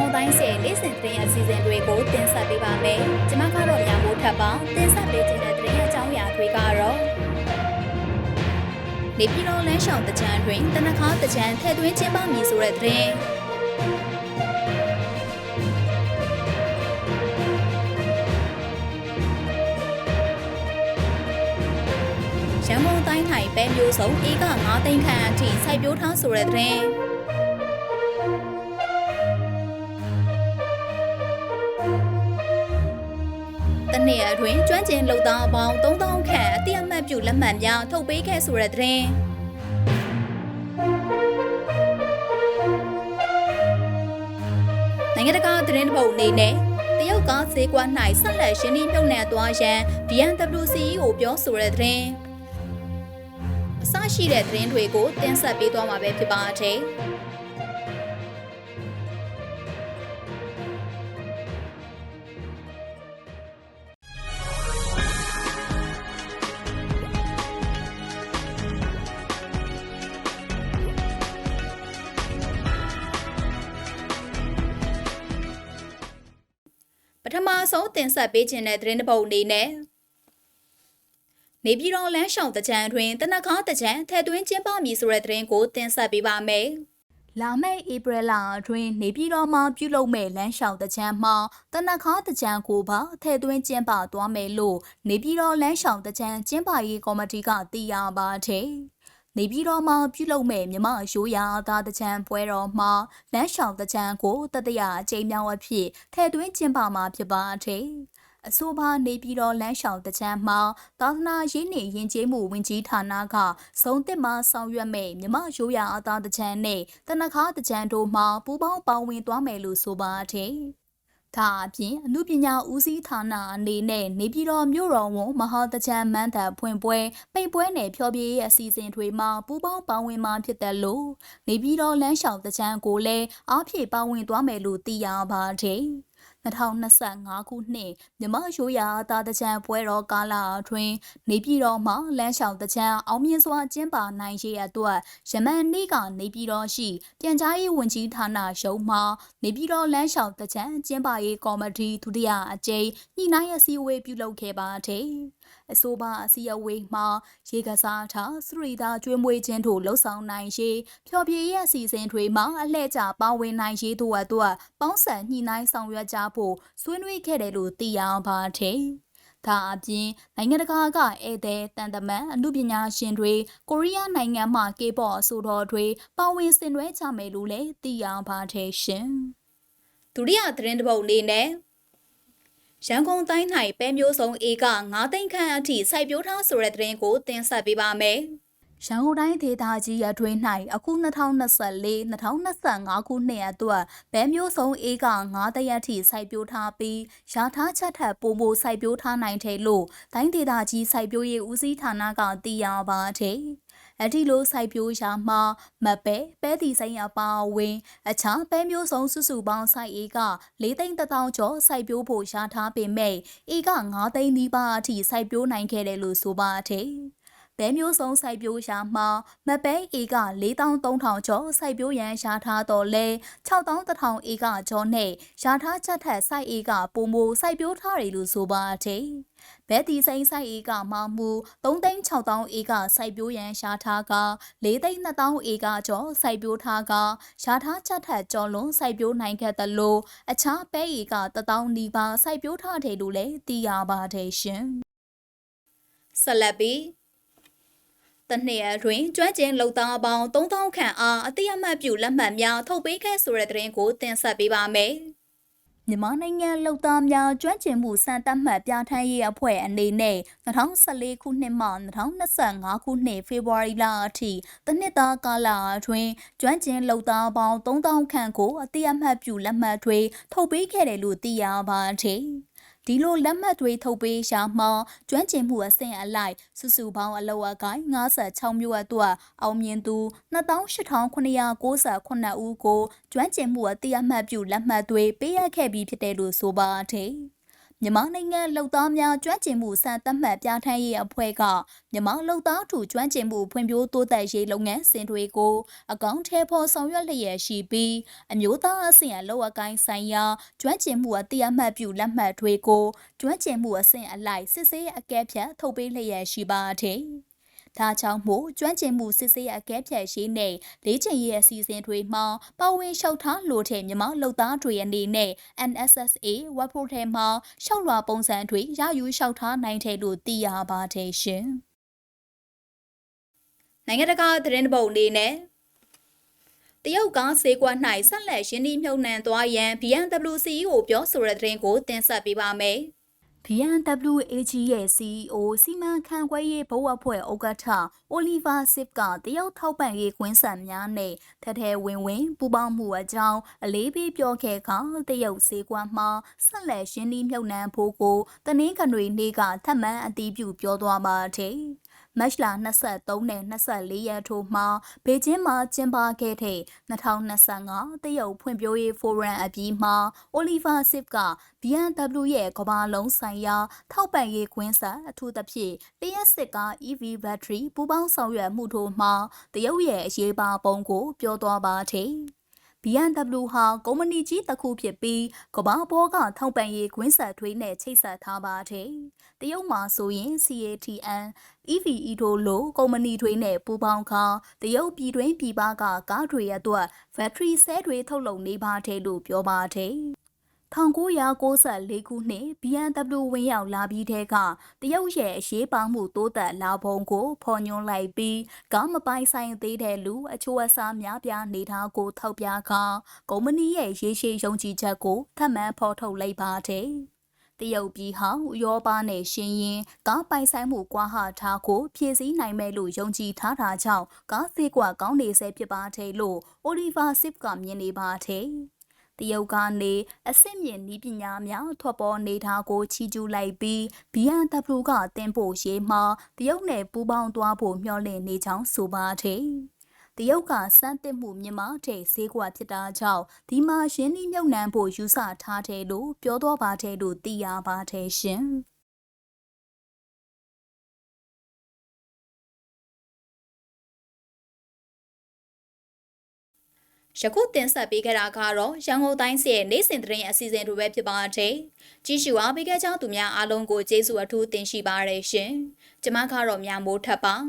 ကုန်တိုင်းဆယ်လေးစင်သတင်းအစီအစဉ်တွေကိုတင်ဆက်ပေးပါမယ်။ကျွန်မကတော့ညမိုးထပ်ပါတင်ဆက်ပေးခြင်းတဲ့သတင်းအကြောင်းအရာတွေကတော့နေပြည်တော်လမ်းလျှောက်တကြံတွင်တနခါတကြံထည့်သွင်းကျင်းပမည်ဆိုတဲ့သတင်းရန်ကုန်တိုင်း၌ပဲမျိုးစုံဧက9သိန်းခန့်အထိစိုက်ပျိုးထားဆိုတဲ့သတ တနေ့အတွင်းကျွမ်းကျင်လုံသားအပေါင်း3000ခန့်အတိအမှတ်ပြုလက်မှတ်များထုတ်ပေးခဲ့ဆိုတဲ့သတင်းနိုင်ငံတကာသတင်းတစ်ပုဒ်အနေနဲ့တရုတ်ကဈေးကွက်၌ဆက်လက်ရှင်းလင်းမြုပ်နှံသွားရန် BMW CEO ပြောဆိုတဲ့သတင်းအစရှိတဲ့သတင်းတွေကိုတင်ဆက်ပေးသွားမှာပဲဖြစ်ပါတယ်။ ပထမဆုံးတင်ဆက်ပေးခြင်းတဲ့သတင်းတစ်ပုဒ်အနေနဲ့နေပြည်တော်လမ်းလျှောက်တကြံတွင်တနခါတကြံထဲသွင်းကျင်းပမည်ဆိုတဲ့သတင်းကိုတင်ဆက်ပေးပါမယ်။လာမယ့်ဧပြီလအတွင်းနေပြည်တော်မှာပြုလုပ်မဲ့လမ်းလျှောက်တကြံမှာတနခါတကြံကိုပါထဲသွင်းကျင်းပသွားမယ်လို့နေပြည်တော်လမ်းလျှောက်တကြံကျင်းပရေးကော်မတီကသိရပါတယ်။ နေပြည်တော်မှာပြုလုပ်မဲ့မြမအရိုးရာသားတကြံပွဲတော်မှာလမ်းလျှောက်တကြံကိုတတရအကြိမ်မြောက်အဖြစ်ထဲသွင်းကျင်းပမှာဖြစ်ပါတယ်။အဆိုပါနေပြည်တော်လမ်းလျှောက်တကြံမှာသာသနာရေးနေယဉ်ကျေးမှုဝင်ကြီးဌာနကစုံတစ်မှဆောင်ရွက်မဲ့မြမရိုးရာအသားတကြံနဲ့တနခါတကြံတို့မှာပူးပေါင်းပါဝင်သွားမယ်လို့ဆိုပါတယ်။ ဒါအပြင်အမှုပညာဦးစီးဌာနအနေနဲ့နေပြည်တော်မြို့တော်ဝန်မဟာတကြံမန်းတဖွင့်ပွဲပိတ်ပွဲနယ်ဖျော်ဖြေရေးအစီအစဉ်တွေမှာပူးပေါင်းပါဝင်မှာဖြစ်တယ်လို့နေပြည်တော်လမ်းလျှောက်တကြံကိုလည်းအားဖြည့်ပါဝင်သွားမယ်လို့သိရပါတယ်။ 2025ခုနှစ်မြမရိုးရာတာတကြံပွဲတော်ကာလအတွင်းနေပြည်တော်မှာလမ်းလျှောက်တကြံအောင်မြင်စွာကျင်းပနိုင်ရေးအတွက်ရမန်နေ့ကနေပြည်တော်ရှိပြန်ကြားရေးဝန်ကြီးဌာနရုံးမှနေပြည်တော်လမ်းလျှောက်တကြံကျင်းပရေးကော်မတီဒုတိယအကြိမ်ညှိနှိုင်းအစည်းအဝေးပြုလုပ်ခဲ့ပါတယ်။ အဆိုပါအစည်းအဝေးမှာရေကစားထားစရိတာကျွေးမွေးခြင်းတို့လှုပ်ဆောင်နိုင်ရေးဖျော်ဖြေရေးအစီအစဉ်တွေမှာအလှည့်ကျပါဝင်နိုင်ရေးတို့အတွက်ပေါင်းစပ်ညှိနှိုင်းဆောင်ရွက်ကြဖို့ဆွေးနွေးခဲ့တယ်လို့သိရပါတယ်။ဒါအပြင်နိုင်ငံတကာကဧည့်သည်တန်တမန်အမှုပညာရှင်တွေကိုရီးယားနိုင်ငံမှကေပေါ့အဆိုတော်တွေပါဝင်ဆင်နွှဲကြမယ်လို့လည်းသိရပါတယ်ရှင်။ဒုတိယသတင်းတစ်ပုဒ်အနေနဲ့ ရန်ကုန်တိုင်း၌ပဲမျိုးစုံဧက9သိန်းခန့်အထိစိုက်ပျိုးထားဆိုတဲ့သတင်းကိုတင်ဆက်ပေးပါမယ်။ရန်ကုန်တိုင်းဒေသကြီးအတွင်း၌အခု2024-2025ခုနှစ်အတွက်ဘဲမျိုးစုံဧက9တရက်ထိစိုက်ပျိုးထားပြီးရာထားချက်ထပ်ပိုမိုစိုက်ပျိုးထားနိုင်တယ်လို့တိုင်းဒေသကြီးစိုက်ပျိုးရေးဦးစီးဌာနကသိရပါတယ်။ အထီလိုစိုက်ပျိုးရာမှာမပဲပဲတီစိမ်းအပါအဝင် အခြားပဲမျိုးစုံစုစုပေါင်းစိုက်ဧက၄သိန်းတောင်ကျော်စိုက်ပျိုးဖို့ရှာထားပေမဲ့ဧက9သိန်းနီးပါးအထိစိုက်ပျိုးနိုင်ခဲ့တယ်လို့ဆိုပါတယ်။ဘဲမျိုးစုံစိုက်ပျိုးရာမှာမပဲဧက4300ကျော်စိုက်ပျိုးရန်ရှာထားတော်လဲ6100ဧကကျော်နဲ့ရှာထားချက်ထက်စိုက်ဧကပုံမိုစိုက်ပျိုးထားတယ်လို့ဆိုပါတယ်။ ဘဲတီစိန်စိုက်ဧကမှမူ3,6000ဧကစိုက်ပျိုးရန်ရှာထားက4,2000ဧကကျော်စိုက်ပျိုးထားကရှာထားချက်ထက်ကျော်လွန်စိုက်ပျိုးနိုင်ခဲ့သလိုအခြားပဲဧက1000နီးပါးစိုက်ပျိုးထားတယ်လို့လည်းသိရပါတယ်ရှင်။ဆက်လက်ပြီးတနှစ်အတွင်းကျွမ်းကျင်လုံသားပေါင်း3000ခန့်အားအတိအမှတ်ပြုလက်မှတ်များထုတ်ပေးခဲ့ဆိုတဲ့သတင်းကိုတင်ဆက်ပေးပါမယ်။ မြန်မာနိုင်ငံလုံသားများကျွမ်းကျင်မှုစံတတ်မှတ်ပြဋ္ဌာန်းရေးအဖွဲ့အနေနဲ့2014ခုနှစ်မှ2025ခုနှစ်ဖေဖော်ဝါရီလအထိတနှစ်သားကာလအတွင်းကျွမ်းကျင်လုံသားပေါင်း3000ခန့်ကိုအတိအမှတ်ပြုလက်မှတ်တွေထုတ်ပေးခဲ့တယ်လို့သိရပါတယ်။ ဒီလိုလက်မှတ်တွေထုတ်ပေးရှာမှကျွမ်းကျင်မှုအဆင့်အလိုက်စုစုပေါင်းအလောအကိုင်း56မျိုးအတွက်အောင်မြင်သူ28,998ဦးကိုကျွမ်းကျင်မှုအတိအမှတ်ပြုလက်မှတ်တွေပေးအပ်ခဲ့ပြီးဖြစ်တယ်လို့ဆိုပါတယ်။ မမြန်မာနိုင်ငံလုံသားများကျွမ်းကျင်မှုစံသတ်မှတ်ပြဋ္ဌာန်းရေးအဖွဲ့ကမြန်မာလုံသားထူကျွမ်းကျင်မှုဖွံ့ဖြိုးတိုးတက်ရေးလုပ်ငန်းစဉ်တွေကိုအကောင့်ထဲပေါ်ဆောင်ရွက်လျက်ရှိပြီးအမျိုးသားအဆင့်အလောက်အကိုင်းဆိုင်ရာကျွမ်းကျင်မှုအတိအမှတ်ပြုလက်မှတ်တွေကိုကျွမ်းကျင်မှုအဆင့်အလိုက်စစ်ဆေးအကဲဖြတ်ထုတ်ပေးလျက်ရှိပါတယ်။ ဒါကြောင့်မို့ကျွမ်းကျင်မှုစစ်ဆေးအကဲဖြတ်ရေးနဲ့လေးချင်ရေးအစီအစဉ်တွေမှာပါဝင်လျှောက်ထားလို့တဲ့မြန်မာလုံသားတွေအနေနဲ့ NSSA web portal မှာလျှောက်လွှာပုံစံတွေရယူလျှောက်ထားနိုင်တယ်လို့သိရပါတယ်ရှင်။နိုင်ငံတကာသတင်းပုတ်အနေနဲ့တရုတ်ကဈေးကွက်၌ဆက်လက်ရင်းနှီးမြှုပ်နှံသွားရန် BMW CEO ပြောဆိုတဲ့သတင်းကိုတင်ဆက်ပေးပါမယ်။ BNWAG ရဲ့ CEO စီမံခန့်ခွဲရေးဘုတ်အဖွဲ့ဥက္ကဋ္ဌ Oliver Sip ကတရုတ်ထောက်ပံ့ရေးကွင်းဆက်များနဲ့ထထဲဝင်ဝင်ပူပေါင်းမှုအကြောင်းအလေးပေးပြောခဲ့ကတရုတ်ဈေးကွက်မှာဆက်လက်ရှင်းလင်းမြုပ်နှံဖို့ကိုတနင်္ဂနွေနေ့ကထပ်မံအတည်ပြုပြောသွားပါတယ်။ မတ်လ23နဲ့24ရက်ထို့မှာဘေကျင်းမှာကျင်းပခဲ့တဲ့2025တရုတ်ဖွံ့ဖြိုးရေးဖိုရမ်အပြီးမှာအိုလီဗာစစ်က BMW ရဲ့ကမ္ဘာလုံးဆိုင်ရာ ထောက်ပံ့ရေးခွင်းဆက်အထူးသဖြင့်လျှက်စစ်ကား EV battery ပူပေါင်းဆောင်ရွက်မှုတို့မှာတရုတ်ရဲ့အရေးပါပုံကို ပြောသွားပါတယ်။ BMW ဟာကုမ္ပဏီကြီးတစ်ခုဖြစ်ပြီးကမ္ဘာပေါ်ကထောက်ပံ့ရေးကွင်းဆက်ထွေးနဲ့ချိတ်ဆက်ထားပါတယ်။တရုတ်မှာဆိုရင် CATN, EVE တို့လိုကုမ္ပဏီတွေနဲ့ပူးပေါင်းခါတရုတ်ပြည်တွင်းပြည်ပကကားတွေအတွက်ဘက်ထရီဆဲတွေထုတ်လုပ်နေပါတယ်လို့ပြောပါတယ်။ 1994ခုနှစ် BMW ဝင်ရောက်လာပြီးတဲ့ကတရုတ်ရဲ့အရေးပါမှုတိုးတက်လာပုံကိုဖော်ညွှန်းလိုက်ပြီးကားမပိုင်ဆိုင်သေးတဲ့လူအချို့အစားများပြားနေတာကိုထောက်ပြခါကုမ္ပဏီရဲ့ရေရှည်ယုံကြည်ချက်ကိုထပ်မံဖော်ထုတ်လိုက်ပါတယ်။တရုတ်ပြည်ဟာဥရောပနဲ့ရှင်ရင်ကားပိုင်ဆိုင်မှုကွာဟထားကိုဖြည့်ဆည်းနိုင်မယ်လို့ယုံကြည်ထားတာကြောင့်ကားသေးကွာကောင်းနေစေဖြစ်ပါတယ်လို့အိုလီဗာစစ်ကမြင်နေပါတယ်။ တရုတ်ကနေအဆင့်မြင့်နည်းပညာများထွက်ပေါ်နေတာကိုချီးကျူးလိုက်ပြီး BMW ကတင်ပို့ရေးမှာတရုတ်နဲ့ပူးပေါင်းသွားဖို့မျှော်လင့်နေကြောင်းဆိုပါတယ်။တရုတ်ကစမ်းသစ်မှုမြမတဲ့ဈေးကွက်ဖြစ်တာကြောင့်ဒီမှာရင်းနှီးမြှုပ်နှံဖို့ယူဆထားတယ်လို့ပြောတော့ပါတယ်လို့သိရပါတယ်ရှင်။ ယခုတင်ဆက်ပေးခဲ့တာကတော့ရန်ကုန်တိုင်းစီရဲ့နေ့စဉ်သတင်းအစီအစဉ်တွေပဲဖြစ်ပါတယ်။ကြည့်ရှုအားပေးခဲ့ကြသူများအားလုံးကိုကျေးဇူးအထူးတင်ရှိပါရရှင်။ကျွန်မကတော့မြမိုးထပ်ပါ။